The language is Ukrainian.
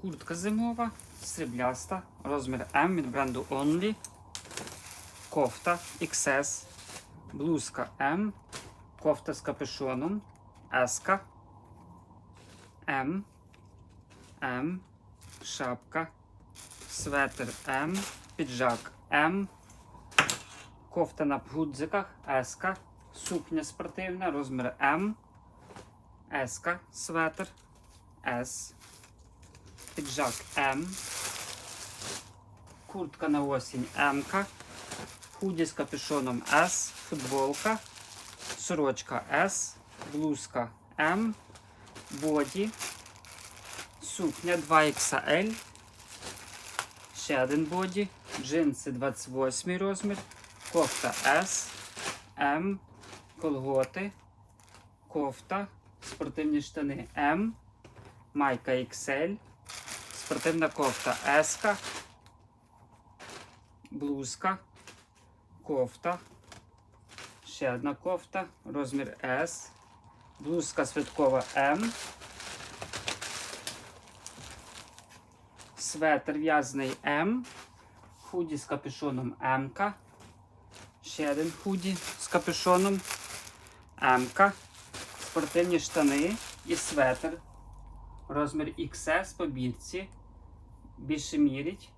Куртка зимова, срібляста, розмір М від бренду Only. Кофта XS, блузка М, кофта з капюшоном, S, М, М, шапка, светр М, піджак М, кофта на гудзиках S, сукня спортивна, розмір М, S, светр S, піджак М, куртка на осінь М, худі з капюшоном S, футболка, сорочка S, блузка М, боді, сукня 2XL, ще один боді, джинси 28 розмір, кофта S, М, колготи, кофта, спортивні штани М, майка XL, спортивна кофта. S, блузка, кофта, ще одна кофта, розмір S, блузка святкова М, светр в'язаний М, худі з капюшоном М, ще один худі з капюшоном М, спортивні штани і светр, розмір XS по бірці, більше мірять,